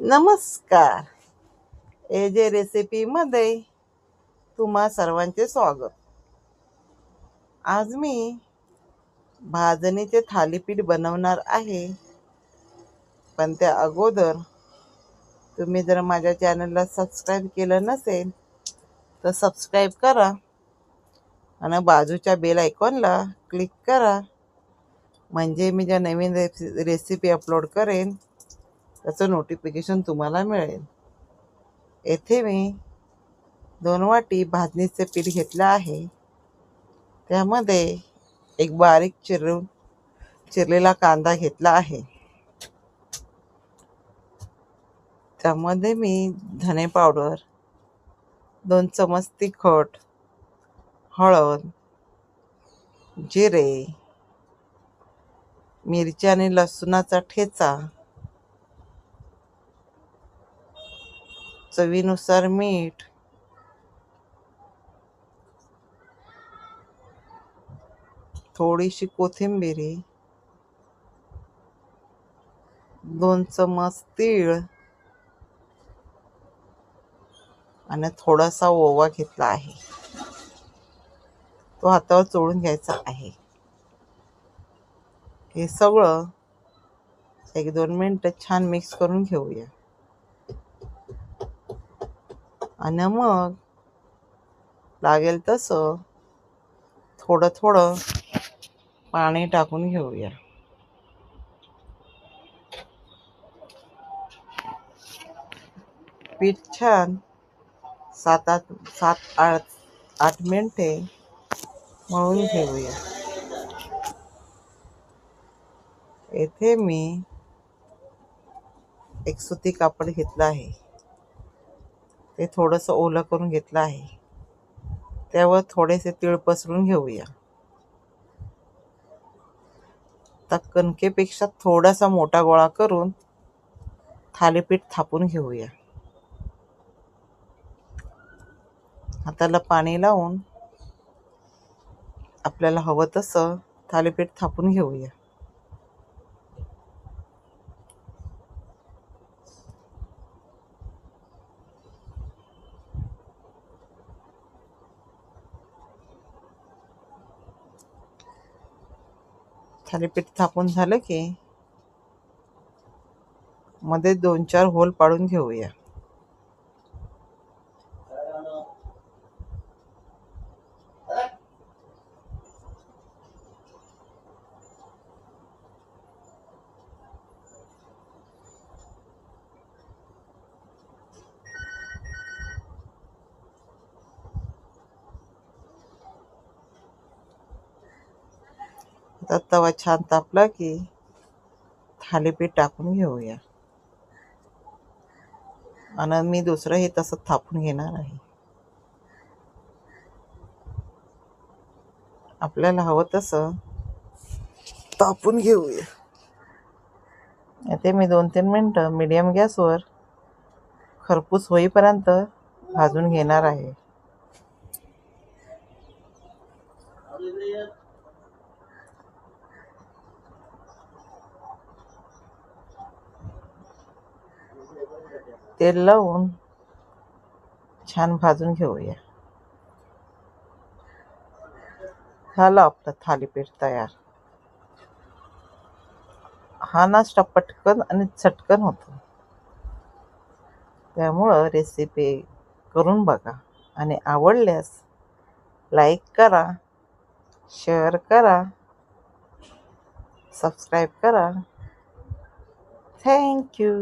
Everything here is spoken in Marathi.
नमस्कार. ए जे रेसिपीमध्ये तुम्हा सर्वांचे स्वागत. आज मी भाजणीचे थालीपीठ बनवणार आहे. पण त्या अगोदर तुम्ही जर माझ्या चॅनलला सबस्क्राईब केलं नसेल तर सबस्क्राईब करा आणि बाजूच्या बेल आयकॉनला क्लिक करा. म्हणजे मी ज्या नवीन रेसि रेसिपी अपलोड करेन त्याचं नोटिफिकेशन तुम्हाला मिळेल. येथे मी दोन वाटी भाजणीचे पीठ घेतलं आहे. त्यामध्ये एक बारीक चिरून चिरलेला कांदा घेतला आहे. त्यामध्ये मी धने पावडर दोन चमच तिखट हळद जिरे मिरची आणि लसूणाचा ठेचा चवीनुसार मीठ. थोडीशी कोथिंबिरी. दोन चमच तीळ. आणि थोडासा ओवा घेतला आहे. तो हातावर चोळून घ्यायचा आहे. हे सगळं एक दोन मिनटं छान मिक्स करून घेऊया. आणि मग लागेल तसं थोडं थोडं पाणी टाकून घेऊया. पीठ छान सात आठ सात आठ आठ मिनिटे मळून घेऊया. येथे मी एक सुती कापड घेतलं आहे. ते थोडंसं ओलं करून घेतलं आहे. त्यावर थोडेसे तीळ पसरून घेऊया. आता कणकेपेक्षा थोडासा मोठा गोळा करून थालीपीठ थापून घेऊया. हाताला पाणी लावून आपल्याला हवं तसं थालीपीठ थापून घेऊया. थालीपीठ थापून झालं की मध्ये दोन चार होल पाडून घेऊया. आता तवा छान तापला की थालीपीठ टाकून घेऊया. आणि मी दुसरं हे तसं थापून घेणार आहे. आपल्याला हवं तसं तापून घेऊया. ते मी दोन तीन मिनटं. मीडियम गॅसवर खरपूस होईपर्यंत भाजून घेणार आहे. तेल लावून छान भाजून घेऊया. झालं आपलं थालीपीठ तयार. हा नाश्ता पटकन आणि चटकन होतो. त्यामुळं रेसिपी करून बघा आणि आवडल्यास लाईक करा शेअर करा सबस्क्राईब करा. थँक्यू